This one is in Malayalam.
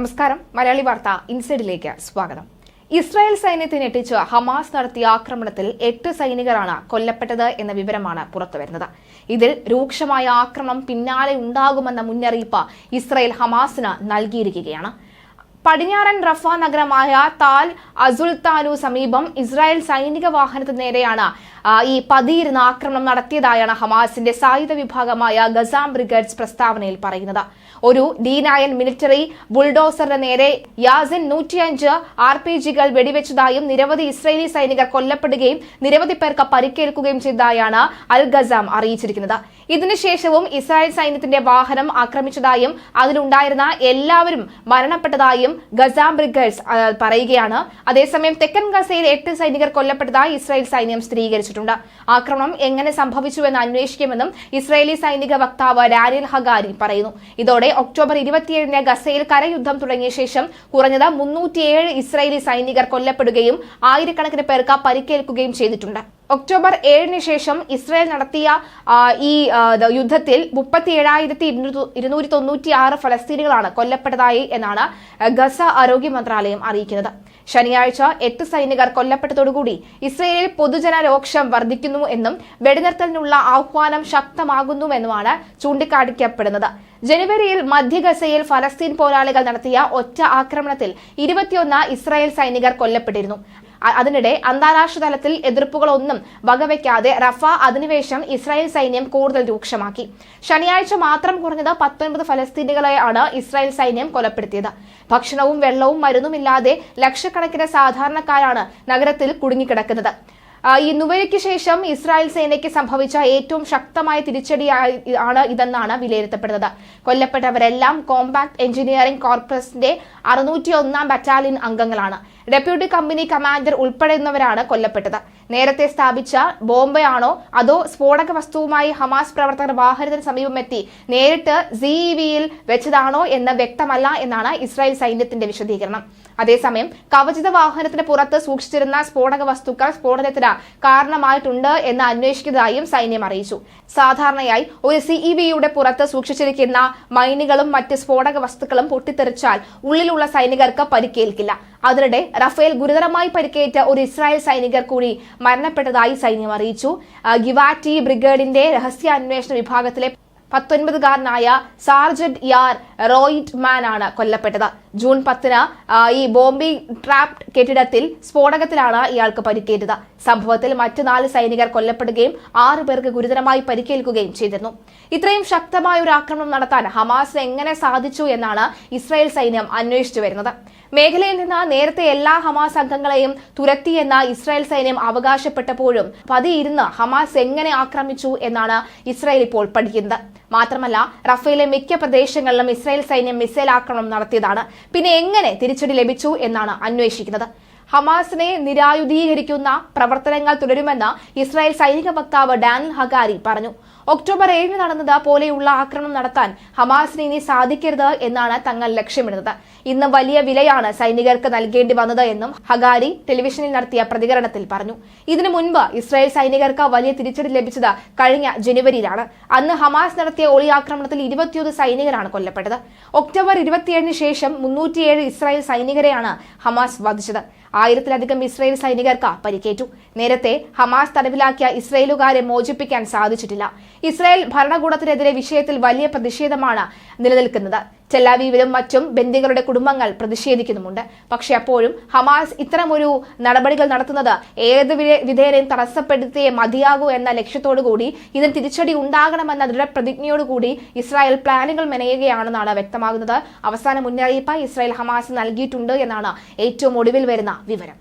നമസ്കാരം. മലയാളി വാർത്ത ഇൻസൈഡിലേക്ക് സ്വാഗതം. ഇസ്രായേൽ സൈന്യത്തെ ഞെട്ടിച്ച് ഹമാസ് നടത്തിയ ആക്രമണത്തിൽ എട്ട് സൈനികരാണ് കൊല്ലപ്പെട്ടത് എന്ന വിവരമാണ് പുറത്തുവരുന്നത്. ഇതിൽ രൂക്ഷമായ ആക്രമണം പിന്നാലെ ഉണ്ടാകുമെന്ന മുന്നറിയിപ്പ് ഇസ്രായേൽ ഹമാസിന് നൽകിയിരിക്കുകയാണ്. പടിഞ്ഞാറൻ റഫ നഗരമായ താൽ അസുൽത്താനു സമീപം ഇസ്രായേൽ സൈനിക വാഹനത്തിന് നേരെയാണ് ഈ പതിയിരുന്ന ആക്രമണം നടത്തിയതായാണ് ഹമാസിന്റെ സായുധ വിഭാഗമായ ഗസാം ബ്രിഗേഡ്സ് പ്രസ്താവനയിൽ പറയുന്നത്. ഒരു ഡി നയൻ മിലിറ്ററി ബുൾഡോസറിന് നേരെ യാസിൻ നൂറ്റിയഞ്ച് ആർ പി ജികൾ വെടിവെച്ചതായും നിരവധി ഇസ്രായേലി സൈനികർ കൊല്ലപ്പെടുകയും നിരവധി പേർക്ക് പരിക്കേൽക്കുകയും ചെയ്തതായാണ് അൽ ഗസാം അറിയിച്ചിരിക്കുന്നത്. ഇതിനുശേഷവും ഇസ്രായേൽ സൈന്യത്തിന്റെ വാഹനം ആക്രമിച്ചതായും അതിലുണ്ടായിരുന്ന എല്ലാവരും മരണപ്പെട്ടതായും ഗസാം ബ്രിഗേഡ്സ് പറയുകയാണ്. അതേസമയം തെക്കൻ ഗസയിൽ എട്ട് സൈനികർ കൊല്ലപ്പെട്ടതായി ഇസ്രായേൽ സൈന്യം സ്ഥിരീകരിച്ചിട്ടുണ്ട്. ആക്രമണം എങ്ങനെ സംഭവിച്ചുവെന്ന് അന്വേഷിക്കുമെന്നും ഇസ്രായേലി സൈനിക വക്താവ് ഡാനിയൽ ഹഗാരി പറയുന്നു. ഇതോടെ ഒക്ടോബർ ഇരുപത്തിയേഴിന് ഗസയിൽ കരയുദ്ധം തുടങ്ങിയ ശേഷം കുറഞ്ഞത് മുന്നൂറ്റിയേഴ് ഇസ്രായേലി സൈനികർ കൊല്ലപ്പെടുകയും ആയിരക്കണക്കിന് പേർക്ക് പരിക്കേൽക്കുകയും ചെയ്തിട്ടുണ്ട്. ഒക്ടോബർ ഏഴിന് ശേഷം ഇസ്രായേൽ നടത്തിയ ഈ യുദ്ധത്തിൽ മുപ്പത്തി ഏഴായിരത്തി ഇരുന്നൂറ്റി തൊണ്ണൂറ്റി ആറ് ഫലസ്തീനികളാണ് കൊല്ലപ്പെട്ടതായി എന്നാണ് ഗസ ആരോഗ്യ മന്ത്രാലയം അറിയിക്കുന്നത്. ശനിയാഴ്ച എട്ട് സൈനികർ കൊല്ലപ്പെട്ടതോടുകൂടി ഇസ്രയേലിൽ പൊതുജന രോക്ഷം വർദ്ധിക്കുന്നു എന്നും വെടിനിർത്തലിനുള്ള ആഹ്വാനം ശക്തമാകുന്നുവെന്നുമാണ് ചൂണ്ടിക്കാണിക്കപ്പെടുന്നത്. ജനുവരിയിൽ മധ്യ ഗസയിൽ ഫലസ്തീൻ പോരാളികൾ നടത്തിയ ഒറ്റ ആക്രമണത്തിൽ ഇരുപത്തിയൊന്ന് ഇസ്രായേൽ സൈനികർ കൊല്ലപ്പെട്ടിരുന്നു. അതിനിടെ അന്താരാഷ്ട്ര തലത്തിൽ എതിർപ്പുകളൊന്നും വകവയ്ക്കാതെ റഫ അധിനിവേശം ഇസ്രായേൽ സൈന്യം കൂടുതൽ രൂക്ഷമാക്കി. ശനിയാഴ്ച മാത്രം കുറഞ്ഞത് പത്തൊൻപത് ഫലസ്തീനികളെയാണ് ഇസ്രായേൽ സൈന്യം കൊലപ്പെടുത്തിയത്. ഭക്ഷണവും വെള്ളവും മരുന്നുമില്ലാതെ ലക്ഷക്കണക്കിന് സാധാരണക്കാരാണ് നഗരത്തിൽ കുടുങ്ങിക്കിടക്കുന്നത്. ഈ നുവരയ്ക്ക് ശേഷം ഇസ്രായേൽ സേനയ്ക്ക് സംഭവിച്ച ഏറ്റവും ശക്തമായ തിരിച്ചടി ആണ് ഇതെന്നാണ് വിലയിരുത്തപ്പെടുന്നത്. കൊല്ലപ്പെട്ടവരെല്ലാം കോമ്പാക്ട് എഞ്ചിനീയറിംഗ് കോർപ്പറേഷന്റെ അറുന്നൂറ്റി ഒന്നാം ബറ്റാലിയൻ അംഗങ്ങളാണ്. ഡെപ്യൂട്ടി കമ്പനി കമാൻഡർ ഉൾപ്പെടുന്നവരാണ് കൊല്ലപ്പെട്ടത്. നേരത്തെ സ്ഥാപിച്ച ബോംബെയാണോ അതോ സ്ഫോടക വസ്തുവുമായി ഹമാസ് പ്രവർത്തകർ വാഹനത്തിന് സമീപമെത്തി നേരിട്ട് സിഇവിയിൽ വെച്ചതാണോ എന്ന് വ്യക്തമല്ല എന്നാണ് ഇസ്രായേൽ സൈന്യത്തിന്റെ വിശദീകരണം. അതേസമയം കവചിത വാഹനത്തിന് പുറത്ത് സൂക്ഷിച്ചിരുന്ന സ്ഫോടക വസ്തുക്കൾ സ്ഫോടനത്തിന് കാരണമായിട്ടുണ്ട് എന്ന് അന്വേഷിക്കുന്നതായും സൈന്യം അറിയിച്ചു. സാധാരണയായി ഒരു സിഇവിയുടെ പുറത്ത് സൂക്ഷിച്ചിരിക്കുന്ന മൈനുകളും മറ്റ് സ്ഫോടക വസ്തുക്കളും പൊട്ടിത്തെറിച്ചാൽ ഉള്ളിലുള്ള സൈനികർക്ക് പരിക്കേൽക്കില്ല. അതിനിടെ റഫേൽ ഗുരുതരമായി പരിക്കേറ്റ ഒരു ഇസ്രായേൽ സൈനികർ കൂടി മരണപ്പെട്ടതായി സൈന്യം അറിയിച്ചു. ഗിവാറ്റി ബ്രിഗേഡിന്റെ രഹസ്യാന്വേഷണ വിഭാഗത്തിലെ പത്തൊൻപതുകാരനായ സാർജന്റ് യാർ റോയിറ്റ് മാൻ ആണ് കൊല്ലപ്പെട്ടത്. ജൂൺ പത്തിന് ഈ ബോംബി ട്രാപ് കെട്ടിടത്തിൽ സ്ഫോടകത്തിലാണ് ഇയാൾക്ക് പരിക്കേറ്റത്. സംഭവത്തിൽ മറ്റു നാല് സൈനികർ കൊല്ലപ്പെടുകയും ആറു പേർക്ക് ഗുരുതരമായി പരിക്കേൽക്കുകയും ചെയ്തിരുന്നു. ഇത്രയും ശക്തമായ ഒരു ആക്രമണം നടത്താൻ ഹമാസിന് എങ്ങനെ സാധിച്ചു എന്നാണ് ഇസ്രായേൽ സൈന്യം അന്വേഷിച്ചു വരുന്നത്. മേഖലയിൽ നിന്ന് നേരത്തെ എല്ലാ ഹമാസ് അംഗങ്ങളെയും തുരത്തിയെന്ന ഇസ്രായേൽ സൈന്യം അവകാശപ്പെട്ടപ്പോഴും പതിയിരുന്ന് ഹമാസ് എങ്ങനെ ആക്രമിച്ചു എന്നാണ് ഇസ്രായേൽ ഇപ്പോൾ പഠിക്കുന്നത്. മാത്രമല്ല റഫേലെ മിക്ക പ്രദേശങ്ങളിലും ഇസ്രായേൽ സൈന്യം മിസൈൽ ആക്രമണം നടത്തിയതാണ്. പിന്നെ എങ്ങനെ തിരിച്ചടി ലഭിച്ചു എന്നാണ് അന്വേഷിക്കുന്നത്. ഹമാസിനെ നിരായുധീകരിക്കുന്ന പ്രവർത്തനങ്ങൾ തുടരുമെന്ന് ഇസ്രായേൽ സൈനിക വക്താവ് ഡാനിൽ ഹഗാരി പറഞ്ഞു. ഒക്ടോബർ ഏഴിന് നടന്നത് പോലെയുള്ള ആക്രമണം നടത്താൻ ഹമാസിന് ഇനി സാധിക്കരുത് എന്നാണ് തങ്ങൾ ലക്ഷ്യമിടുന്നത്. ഇന്ന് വലിയ വിലയാണ് സൈനികർക്ക് നൽകേണ്ടി വന്നത് എന്നും ഹഗാരി ടെലിവിഷനിൽ നടത്തിയ പ്രതികരണത്തിൽ പറഞ്ഞു. ഇതിനു മുൻപ് ഇസ്രായേൽ സൈനികർക്ക് വലിയ തിരിച്ചടി ലഭിച്ചത് കഴിഞ്ഞ ജനുവരിയിലാണ്. അന്ന് ഹമാസ് നടത്തിയ ഒളി ആക്രമണത്തിൽ ഇരുപത്തിയൊന്ന് സൈനികരാണ് കൊല്ലപ്പെട്ടത്. ഒക്ടോബർ ഇരുപത്തിയേഴിന് ശേഷം മുന്നൂറ്റിയേഴ് ഇസ്രായേൽ സൈനികരെയാണ് ഹമാസ് വധിച്ചത്. ആയിരത്തിലധികം ഇസ്രായേൽ സൈനികർക്ക് പരിക്കേറ്റു. നേരത്തെ ഹമാസ് തടവിലാക്കിയ ഇസ്രായേലുകാരെ മോചിപ്പിക്കാൻ സാധിച്ചിട്ടില്ല. ഇസ്രായേൽ ഭരണകൂടത്തിനെതിരെ വിഷയത്തിൽ വലിയ പ്രതിഷേധമാണ് നിലനിൽക്കുന്നത്. ചെല്ലാവീവിലും മറ്റും ബന്ദികളുടെ കുടുംബങ്ങൾ പ്രതിഷേധിക്കുന്നുമുണ്ട്. പക്ഷേ അപ്പോഴും ഹമാസ് ഇത്തരമൊരു നടപടികൾ നടത്തുന്നത് ഏത് വിധേയരെയും തടസ്സപ്പെടുത്തിയേ മതിയാകൂ എന്ന ലക്ഷ്യത്തോടുകൂടി ഇതിന് തിരിച്ചടി ഉണ്ടാകണമെന്ന ദൃഢപ്രതിജ്ഞയോടുകൂടി ഇസ്രായേൽ പ്ലാനുകൾ മെനയുകയാണെന്നാണ് വ്യക്തമാകുന്നത്. അവസാന മുന്നറിയിപ്പ് ഇസ്രായേൽ ഹമാസ് നൽകിയിട്ടുണ്ട് എന്നാണ് ഏറ്റവും ഒടുവിൽ വരുന്ന വിവരം.